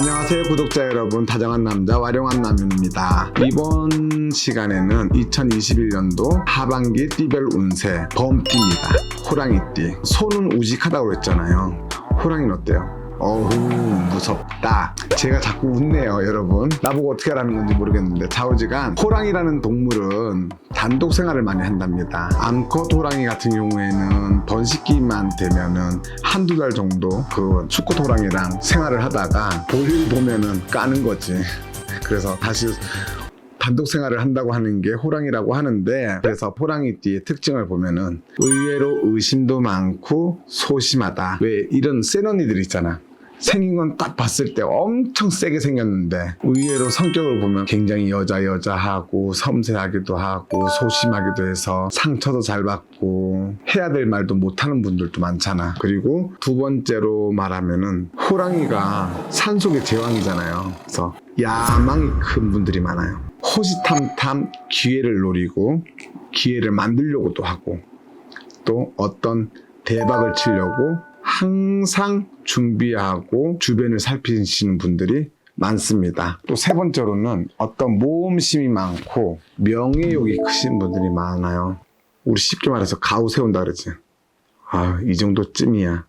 안녕하세요 구독자 여러분. 다정한 남자 와룡한 남윤입니다. 이번 시간에는 2021년도 하반기 띠별 운세 범띠입니다. 호랑이띠. 손은 우직하다고 했잖아요. 호랑이는 어때요? 어후 무섭다. 제가 자꾸 웃네요 여러분. 나보고 어떻게 하라는 건지 모르겠는데 좌우지간 호랑이라는 동물은 단독 생활을 많이 한답니다. 암컷 호랑이 같은 경우에는 번식기만 되면은 한두 달 정도 그 수컷 호랑이랑 생활을 하다가 볼일 보면은 까는 거지. 그래서 다시 단독 생활을 한다고 하는 게 호랑이라고 하는데 그래서 호랑이띠의 특징을 보면은 의외로 의심도 많고 소심하다. 왜 이런 센 언니들 있잖아 생긴 건 딱 봤을 때 엄청 세게 생겼는데 의외로 성격을 보면 굉장히 여자 여자하고 섬세하기도 하고 소심하기도 해서 상처도 잘 받고 해야 될 말도 못하는 분들도 많잖아. 그리고 두 번째로 말하면은 호랑이가 산속의 제왕이잖아요. 그래서 야망이 큰 분들이 많아요. 호시탐탐 기회를 노리고 기회를 만들려고도 하고 또 어떤 대박을 치려고 항상 준비하고 주변을 살피시는 분들이 많습니다. 또 세 번째로는 어떤 모험심이 많고 명예욕이 크신 분들이 많아요. 우리 쉽게 말해서 가우 세운다 그러지. 아, 이 정도쯤이야.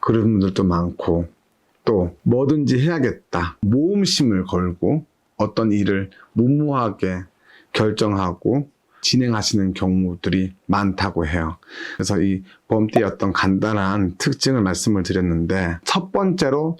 그런 분들도 많고 또 뭐든지 해야겠다. 모험심을 걸고 어떤 일을 무모하게 결정하고 진행하시는 경우들이 많다고 해요. 그래서 이 범띠의 어떤 간단한 특징을 말씀을 드렸는데 첫 번째로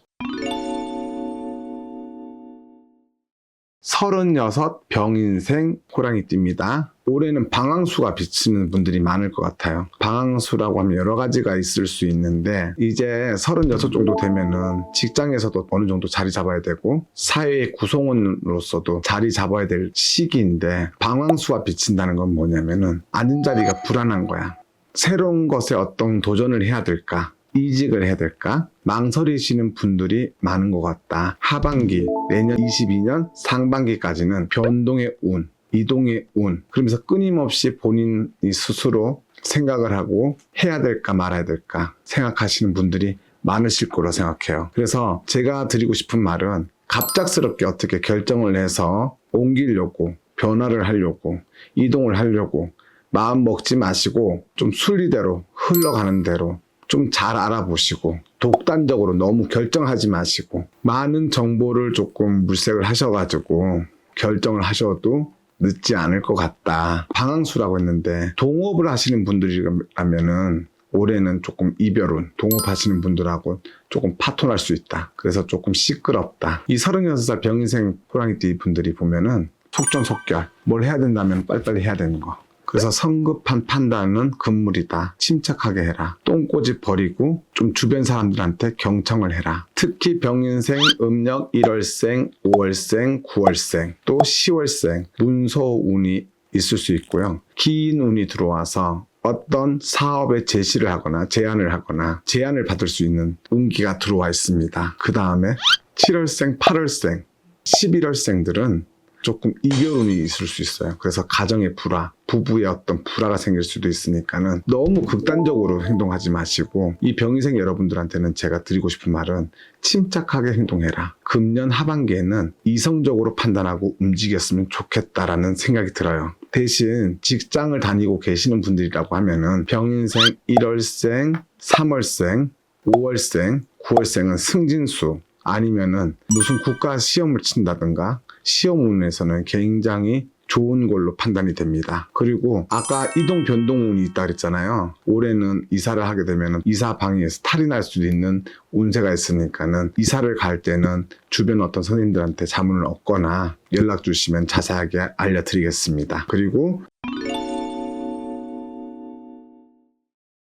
36 병인생 호랑이띠입니다. 올해는 방황수가 비치는 분들이 많을 것 같아요. 방황수라고 하면 여러 가지가 있을 수 있는데 이제 36 정도 되면은 직장에서도 어느 정도 자리 잡아야 되고 사회의 구성원으로서도 자리 잡아야 될 시기인데 방황수가 비친다는 건 뭐냐면은 앉은 자리가 불안한 거야. 새로운 것에 어떤 도전을 해야 될까? 이직을 해야 될까? 망설이시는 분들이 많은 것 같다. 하반기, 내년 22년 상반기까지는 변동의 운, 이동의 운, 그러면서 끊임없이 본인이 스스로 생각을 하고 해야 될까 말아야 될까 생각하시는 분들이 많으실 거라 생각해요. 그래서 제가 드리고 싶은 말은 갑작스럽게 어떻게 결정을 해서 옮기려고 변화를 하려고 이동을 하려고 마음 먹지 마시고 좀 순리대로 흘러가는 대로 좀 잘 알아보시고 독단적으로 너무 결정하지 마시고 많은 정보를 조금 물색을 하셔가지고 결정을 하셔도 늦지 않을 것 같다. 방황수라고 했는데 동업을 하시는 분들이라면은 올해는 조금 이별운 동업하시는 분들하고 조금 파토날 수 있다. 그래서 조금 시끄럽다. 이 36살 병인생 호랑이띠 분들이 보면은 속전속결 뭘 해야 된다면 빨리빨리 해야 되는 거. 그래서 성급한 판단은 금물이다. 침착하게 해라. 똥꼬집 버리고 좀 주변 사람들한테 경청을 해라. 특히 병인생, 음력 1월생, 5월생, 9월생, 또 10월생, 문서운이 있을 수 있고요. 긴 운이 들어와서 어떤 사업에 제시를 하거나 제안을 하거나 제안을 받을 수 있는 운기가 들어와 있습니다. 그 다음에 7월생, 8월생, 11월생들은 조금 이별운이 있을 수 있어요. 그래서 가정의 불화, 부부의 어떤 불화가 생길 수도 있으니까는 너무 극단적으로 행동하지 마시고 이 병이생 여러분들한테는 제가 드리고 싶은 말은 침착하게 행동해라. 금년 하반기에는 이성적으로 판단하고 움직였으면 좋겠다라는 생각이 들어요. 대신 직장을 다니고 계시는 분들이라고 하면은 병인생, 1월생, 3월생, 5월생, 9월생은 승진수 아니면은 무슨 국가 시험을 친다든가 시험 운에서는 굉장히 좋은 걸로 판단이 됩니다. 그리고 아까 이동 변동 운이 있다 그랬잖아요. 올해는 이사를 하게 되면 이사 방에서 탈이 날 수도 있는 운세가 있으니까는 이사를 갈 때는 주변 어떤 선생님들한테 자문을 얻거나 연락 주시면 자세하게 알려드리겠습니다. 그리고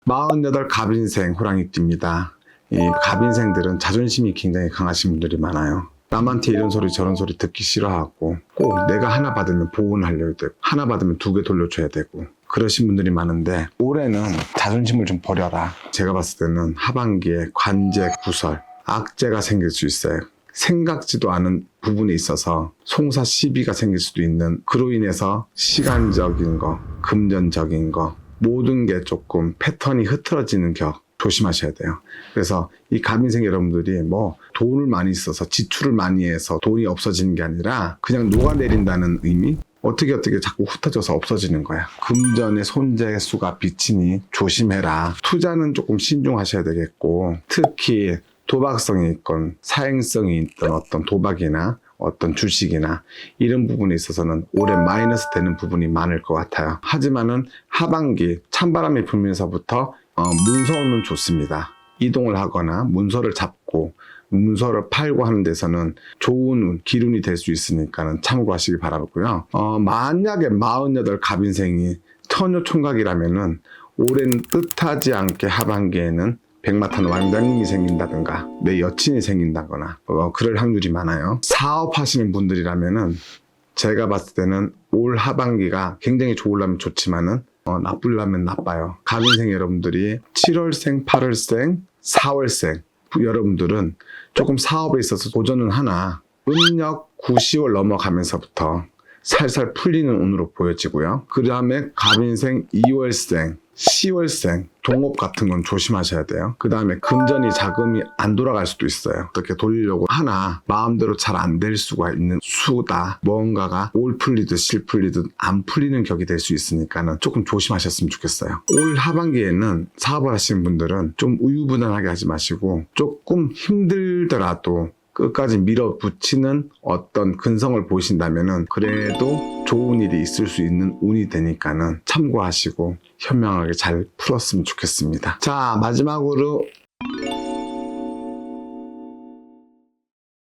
48 갑인생 호랑이띠입니다. 이 갑인생들은 자존심이 굉장히 강하신 분들이 많아요. 남한테 이런 소리 저런 소리 듣기 싫어하고 꼭 내가 하나 받으면 보온하려고 되고 하나 받으면 두 개 돌려줘야 되고 그러신 분들이 많은데 올해는 자존심을 좀 버려라. 제가 봤을 때는 하반기에 관제 구설, 악재가 생길 수 있어요. 생각지도 않은 부분에 있어서 송사 시비가 생길 수도 있는 그로 인해서 시간적인 거, 금전적인 거 모든 게 조금 패턴이 흐트러지는 격 조심하셔야 돼요. 그래서 이 갑인생 여러분들이 뭐 돈을 많이 써서 지출을 많이 해서 돈이 없어지는 게 아니라 그냥 녹아내린다는 의미? 어떻게 어떻게 자꾸 흩어져서 없어지는 거야. 금전의 손재수가 비치니 조심해라. 투자는 조금 신중하셔야 되겠고 특히 도박성이 있건 사행성이 있던 어떤 도박이나 어떤 주식이나 이런 부분에 있어서는 올해 마이너스 되는 부분이 많을 것 같아요. 하지만은 하반기 찬바람이 불면서부터 어, 문서는 좋습니다. 이동을 하거나 문서를 잡고 문서를 팔고 하는 데서는 좋은 기운이 될 수 있으니까는 참고하시기 바라고요. 어, 만약에 48 갑인생이 처녀 총각이라면은 올해는 뜻하지 않게 하반기에는 백마탄 왕자님이 생긴다든가 내 여친이 생긴다거나 어, 그럴 확률이 많아요. 사업하시는 분들이라면은 제가 봤을 때는 올 하반기가 굉장히 좋으려면 좋지만은 어, 나쁘려면 나빠요. 갑인생 여러분들이 7월생, 8월생, 4월생 여러분들은 조금 사업에 있어서 도전은 하나 음력 9, 10월 넘어가면서부터 살살 풀리는 운으로 보여지고요. 그 다음에 갑인생 2월생, 10월생, 동업 같은 건 조심하셔야 돼요. 그 다음에 금전이 자금이 안 돌아갈 수도 있어요. 어떻게 돌리려고 하나 마음대로 잘 안 될 수가 있는 수다. 뭔가가 올 풀리듯 실 풀리듯 안 풀리는 격이 될 수 있으니까는 조금 조심하셨으면 좋겠어요. 올 하반기에는 사업을 하시는 분들은 좀 우유부단하게 하지 마시고 조금 힘들더라도 끝까지 밀어붙이는 어떤 근성을 보이신다면은 그래도 좋은 일이 있을 수 있는 운이 되니까는 참고하시고 현명하게 잘 풀었으면 좋겠습니다. 자, 마지막으로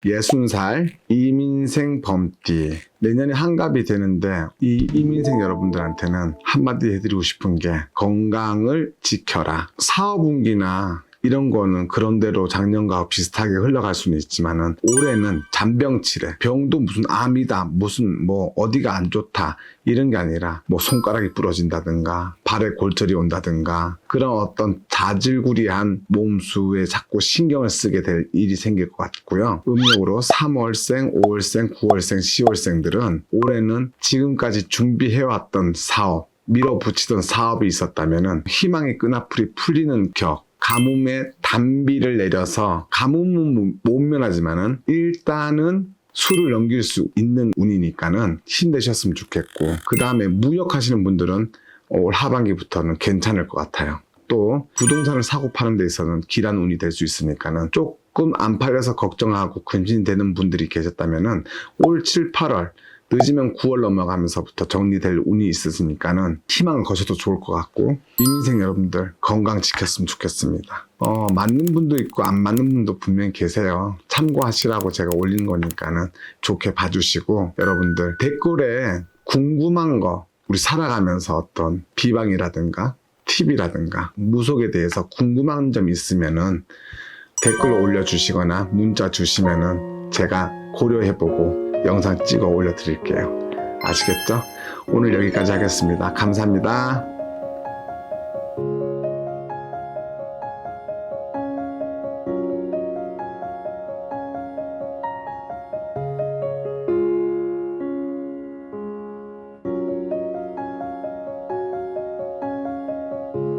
예순살 이민생 범띠 내년에 한갑이 되는데 이 이민생 여러분들한테는 한마디 해드리고 싶은 게 건강을 지켜라 사업운기나 이런 거는 그런대로 작년과 비슷하게 흘러갈 수는 있지만은 올해는 잔병치레 병도 무슨 암이다 무슨 뭐 어디가 안 좋다 이런 게 아니라 뭐 손가락이 부러진다든가 발에 골절이 온다든가 그런 어떤 자질구리한 몸수에 자꾸 신경을 쓰게 될 일이 생길 것 같고요. 음력으로 3월생, 5월생, 9월생, 10월생들은 올해는 지금까지 준비해왔던 사업 밀어붙이던 사업이 있었다면은 희망의 끈앞풀이 풀리는 격 가뭄에 단비를 내려서 가뭄은 못 면하지만은 일단은 수를 넘길 수 있는 운이니까는 힘내셨으면 좋겠고 그 다음에 무역하시는 분들은 올 하반기부터는 괜찮을 것 같아요. 또 부동산을 사고 파는 데 있어서는 길한 운이 될 수 있으니까는 조금 안 팔려서 걱정하고 근심되는 분들이 계셨다면은 올 7, 8월 늦으면 9월 넘어가면서부터 정리될 운이 있으시니까는 희망을 거셔도 좋을 것 같고 이민생 여러분들 건강 지켰으면 좋겠습니다. 어, 맞는 분도 있고 안 맞는 분도 분명히 계세요. 참고하시라고 제가 올린 거니까는 좋게 봐주시고 여러분들 댓글에 궁금한 거 우리 살아가면서 어떤 비방이라든가 팁이라든가 무속에 대해서 궁금한 점 있으면은 댓글 올려주시거나 문자 주시면은 제가 고려해보고 영상 찍어 올려 드릴게요. 아시겠죠? 오늘 여기까지 하겠습니다. 감사합니다.